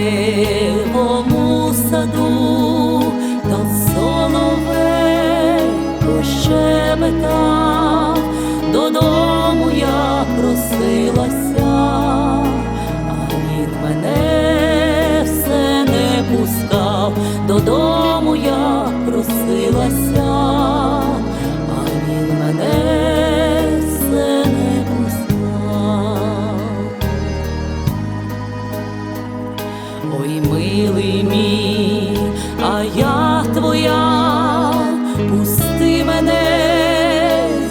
вишневому саду, та соловейко щебетав, додому я просилася, Ой, милий мій, а я твоя, пусти мене,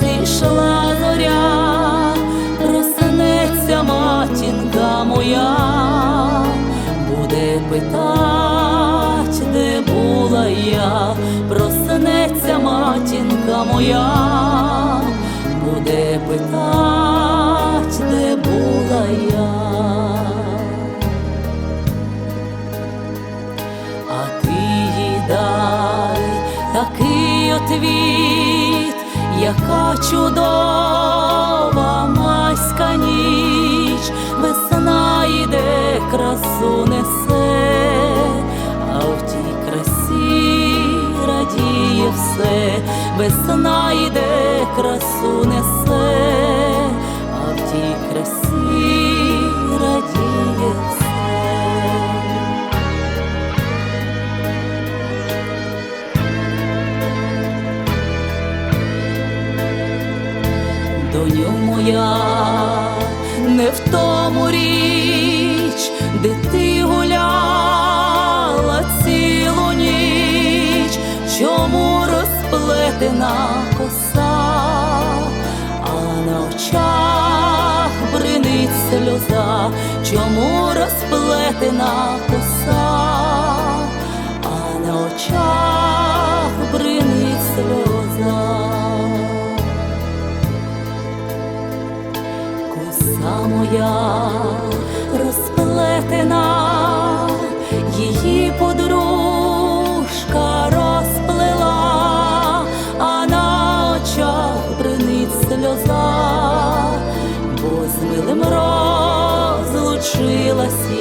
зійшла зоря, проснеться матінка моя, буде питать, де була я, проснеться матінка моя, буде питать, отвіт, яка чудова майська ніч, весна йде, красу несе, а в тій красі радіє все, весна йде, красу несе, Доню моя, не в тому річ, де ти гуляла цілу ніч, чому розплетена коса, а на очах бринить сльоза, чому розплетена коса, моя розплетена, її подружка розплела, а на очах бринить сльоза, бо з милим розлучилась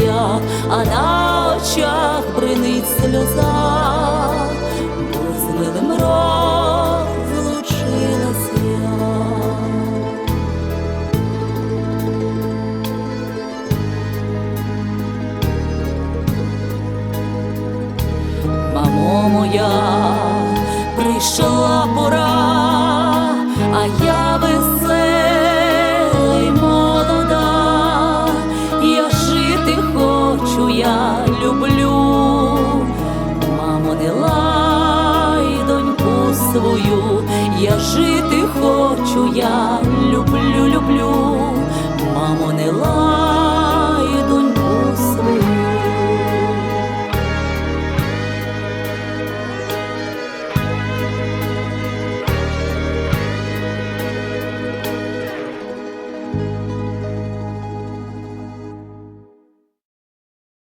я, а на очах бринить сльоза, моя, прийшла пора, а я весела й молода, я жити хочу, я люблю, мамо, не лай доньку свою, я жити хочу, я.